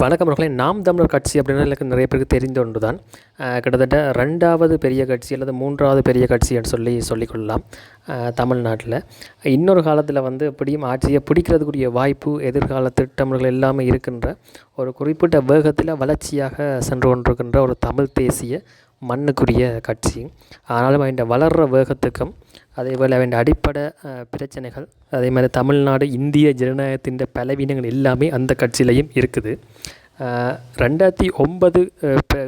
வணக்கம் மக்களே நாம் தமிழர் கட்சி அப்படின்னா எனக்கு நிறைய பேருக்கு தெரிந்த ஒன்று தான் கிட்டத்தட்ட ரெண்டாவது பெரிய கட்சி அல்லது மூன்றாவது பெரிய கட்சின்னு சொல்லி சொல்லிக்கொள்ளலாம். தமிழ்நாட்டில். இன்னொரு காலத்தில் வந்து எப்படியும் ஆட்சியை பிடிக்கிறதுக்குரிய வாய்ப்பு எதிர்கால திட்டமிடல்கள் எல்லாமே இருக்கின்ற ஒரு குறிப்பிட்ட வேகத்தில் வளர்ச்சியாக சென்று கொண்டிருக்கின்ற ஒரு தமிழ் தேசிய மண்ணுக்குரிய கட்சி. ஆனாலும் அவன் வளர்கிற வேகத்துக்கும் அதேபோல் அவன் அடிப்படை பிரச்சனைகள் அதே மாதிரி தமிழ்நாடு இந்திய ஜனநாயகத்தின் பலவீனங்கள் எல்லாமே அந்த கட்சியிலையும் இருக்குது. ரெண்டாயிரத்தி ஒன்பது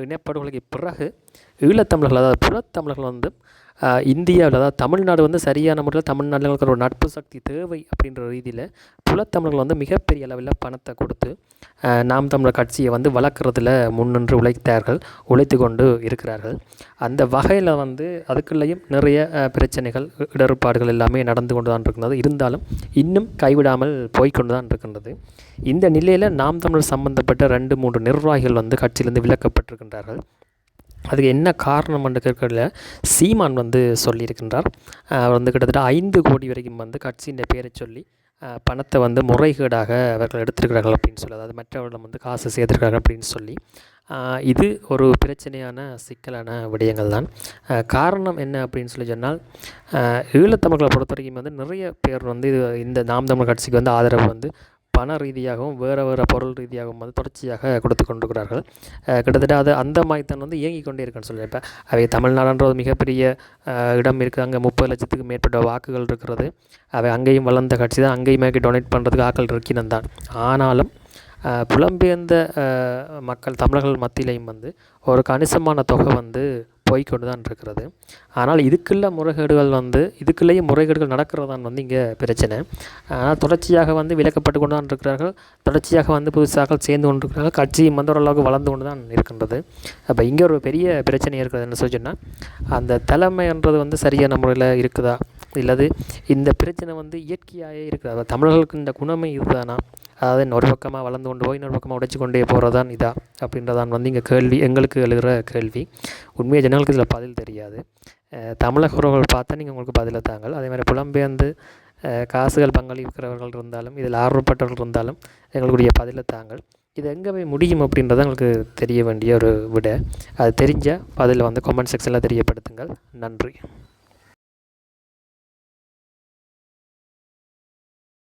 இனப்படுகொலைக்கு பிறகு ஈழத்தமிழர்கள் அதாவது புலத்தமிழர்கள் வந்து இந்தியாவில் அதாவது தமிழ்நாடு வந்து சரியான முறையில் தமிழ்நாட்டில் இருக்கிற ஒரு நட்பு சக்தி தேவை அப்படின்ற ரீதியில் புலத்தமிழர்கள் வந்து மிகப்பெரிய அளவில் பணத்தை கொடுத்து நாம் தமிழர் கட்சியை வந்து வளர்க்குறதுல முன்னின்று உழைத்தார்கள் உழைத்து கொண்டு இருக்கிறார்கள். அந்த வகையில் வந்து அதுக்குள்ளேயும் நிறைய பிரச்சனைகள் இடர்பாடுகள் எல்லாமே நடந்து கொண்டு தான் இருக்கின்றது. இருந்தாலும் இன்னும் கைவிடாமல் போய்கொண்டு தான் இருக்கின்றது. இந்த நிலையில் நாம் தமிழர் சம்பந்தப்பட்ட ரெண்டு மூன்று நிர்வாகிகள் வந்து கட்சியிலிருந்து விலக்கப்பட்டிருக்கின்றார்கள். அதுக்கு என்ன காரணம் என்று கேட்கல சீமான் வந்து சொல்லியிருக்கின்றார். அவர் வந்து கிட்டத்தட்ட ஐந்து கோடி வரைக்கும் வந்து கட்சியின் பேரை சொல்லி பணத்தை வந்து முறைகேடாக அவர்கள் எடுத்திருக்கிறார்கள் அப்படின்னு சொல்லி அதாவது மற்றவர்களிடம் வந்து காசு சேர்த்துருக்காங்க அப்படின்னு சொல்லி. இது ஒரு பிரச்சனையான சிக்கலான விடயங்கள் தான். காரணம் என்ன அப்படின்னு சொல்லி சொன்னால் ஈழத்தமிழர்களை பொறுத்த வரைக்கும் வந்து நிறைய பேர் வந்து இது இந்த நாம் தமிழ் கட்சிக்கு வந்து ஆதரவு வந்து பண ரீதியாகவும் வேறு வேறு பொருள் ரீதியாகவும் வந்து தொடர்ச்சியாக கொடுத்து கொண்டிருக்கிறார்கள். கிட்டத்தட்ட அது அந்த மாய்த்தான் வந்து இயங்கி கொண்டே இருக்குன்னு சொல்லி இப்போ அவை தமிழ்நாடுன்ற ஒரு மிகப்பெரிய இடம் இருக்குது அங்கே முப்பது லட்சத்துக்கு மேற்பட்ட வாக்குகள் இருக்கிறது. அவை அங்கேயும் வளர்ந்த கட்சி தான். அங்கேயுமே டொனேட் பண்ணுறதுக்கு ஆக்கள் இருக்கினு தான். ஆனாலும் புலம்பெயர்ந்த மக்கள் தமிழர்கள் மத்தியிலையும் வந்து ஒரு கணிசமான தொகை வந்து போய்கொண்டு தான் இருக்கிறது ஆனால் இதுக்குள்ள முறைகேடுகள் வந்து இதுக்குள்ளேயே முறைகேடுகள் நடக்கிறதான் வந்து இங்கே பிரச்சனை. ஆனால் தொடர்ச்சியாக வந்து விலக்கப்பட்டு கொண்டு தான் இருக்கிறார்கள் தொடர்ச்சியாக வந்து புதுசாக சேர்ந்து கொண்டு இருக்கிறார்கள் கட்சியும் வந்து ஓரளவுக்கு வளர்ந்து கொண்டு தான் இருக்கின்றது. அப்போ இங்கே ஒரு பெரிய பிரச்சனை இருக்கிறது என்ன சொல்லி சொன்னால் அந்த தலைமைன்றது வந்து சரியான முறையில் இருக்குதா? இல்லது இந்த பிரச்சனை வந்து இயற்கையாகவே இருக்கிறதா தமிழர்களுக்கு இந்த குணமே இதுதானா? அதாவது ஒரு பக்கமாக வளர்ந்து கொண்டு போய் இன்னொரு பக்கமாக உடைச்சு கொண்டே போகிறதான் இதா அப்படின்றதான் வந்து இங்கே கேள்வி எங்களுக்கு எழுகிற கேள்வி. உண்மையை ஜனங்களுக்கு இதில் பதில் தெரியாது. தமிழக உறவுகள் பார்த்தா நீங்கள் உங்களுக்கு பதிலை தாங்கள். அதே மாதிரி புலம்பெயர்ந்து காசுகள் பங்களிக்கிறவர்கள் இருந்தாலும் இதில் ஆர்வப்பட்டவர்கள் இருந்தாலும் எங்களுடைய பதிலை தாங்கள். இது எங்கே போய் முடியும் அப்படின்றத எங்களுக்கு தெரிய வேண்டிய ஒரு விட. அது தெரிஞ்சால் பதில் வந்து கமெண்ட் செக்ஷனில் தெரியப்படுத்துங்கள். நன்றி.